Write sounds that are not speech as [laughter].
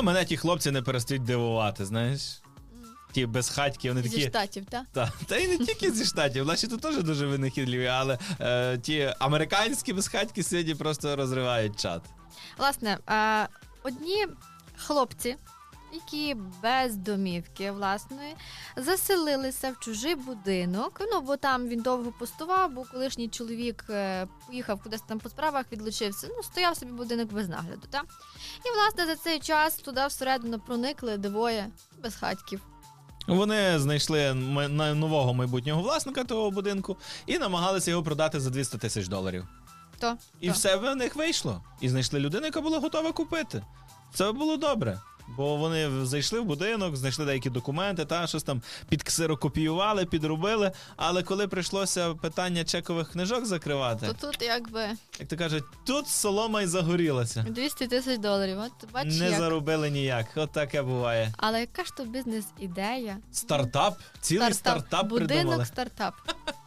А мене ті хлопці не перестають дивувати, знаєш. Ті безхатьки, вони Зі такі. штатів, так? Та, та й не тільки зі штатів, наші тут теж дуже винахідливі, але е, ті американські безхатьки сьогодні просто розривають чат. Власне, е, одні хлопці, які без домівки власної, заселилися в чужий будинок. Ну, бо там він довго пустував, бо колишній чоловік е, поїхав кудись там по справах, відлучився. Ну, стояв собі будинок без нагляду. Та? І, власне, за цей час туди всередину проникли двоє безхатьків. Вони знайшли нового майбутнього власника того будинку і намагалися його продати за 200 тисяч доларів. То, І то. все в них вийшло. І знайшли людину, яка була готова купити. Це було добре. Бо вони зайшли в будинок, знайшли деякі документи, та щось там підксерокопіювали, підробили. Але коли прийшлося питання чекових книжок закривати, То тут якби як то кажуть, тут солома й загорілася. 200 тисяч доларів. От бачиш, Не як. заробили ніяк. От таке буває. Але яка ж то бізнес-ідея? Стартап, цілий стартап, Будинок придумали. стартап. [laughs]